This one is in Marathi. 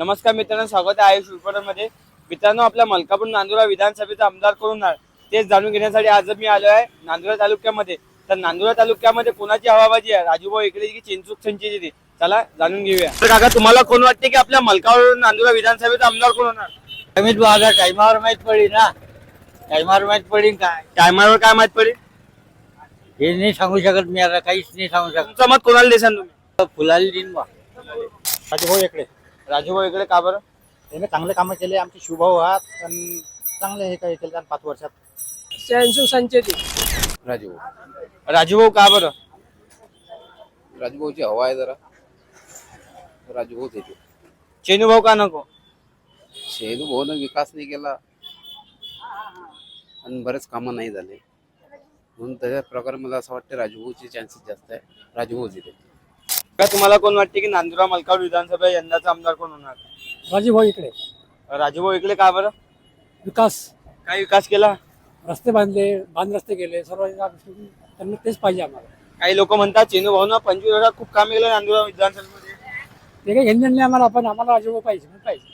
नमस्कार मित्रांनो स्वागत आहे आयुष रिपोर्टरमध्ये मित्रांनो आपल्या मलकापूर नांदुरा विधानसभेचा आमदार कोण होणार तेच जाणून घेण्यासाठी आज मी आलो आहे नांदुरा तालुक्यामध्ये. तर नांदुरा तालुक्यामध्ये कोणाची हवाबाजी आहे? राजूभाऊ इकडे की चिंचूक संचेची चला जाणून घेऊया. तर काका तुम्हाला कोण वाटते की आपल्या मलकापूर नांदुरा विधानसभेचा आमदार कोण होणार? कमीत माझा टायमावर माहीत पडी ना. टायमावर माहीत पडीन काय टायमावर काय माहीत पडेल? हे नाही सांगू शकत मी आता काहीच नाही सांगू शकत. तुमचं मत कोणाला देसान तुम्ही? फुलाला देईन बा. राजभाऊ इकडे. राजूभाऊ इकडे का बरं? त्याने चांगले कामं केले आमचे शुभभाऊ आहात पण चांगले हे काही केले पाच वर्षात. शहाऐंशी संचेती. राजू राजूभाऊ का बरं? राजूभाऊची हवा आहे जरा. राजूभाऊच येते चेनूभाऊ का नको? शेलू भाऊनं विकास नाही केला. आणि बरेच कामं नाही झाले. म्हणून त्याच्या प्रकारे मला असं वाटतं राजूभाऊचे चान्सेस जास्त आहे. राजूभाऊच येते का तुम्हाला कोण वाटते की नांदुरा मलकापूर विधानसभा यंदाचा आमदार कोण होणार? राजीभाऊ इकडे. राजूभाऊ इकडे का बरं? विकास. काय विकास केला? रस्ते बांधले बांध रस्ते केले सर्व त्यांना तेच पाहिजे आम्हाला. काही लोक म्हणतात चेनू भाऊ ना पंचवीस खूप काम केलं नांदुरा विधानसभेमध्ये. ते काही घेणं नाही आम्हाला आपण आम्हाला राजीभाऊ पाहिजे पाहिजे.